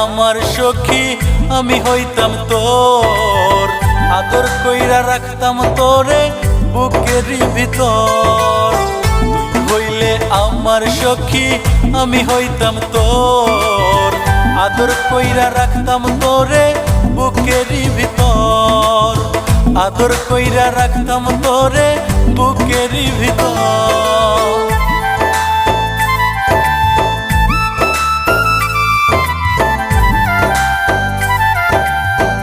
আমার সখী আমি হইতাম তোর। আদর কইরা রাখতাম তোরে বুকেরই ভিতর। হইলে আমার সখী, আমি হইতাম তোর। আদর কইরা রাখতাম তোরে বুকেরই ভিতর। আদর কইরা রাখতাম তোরে বুকেরই ভিতর।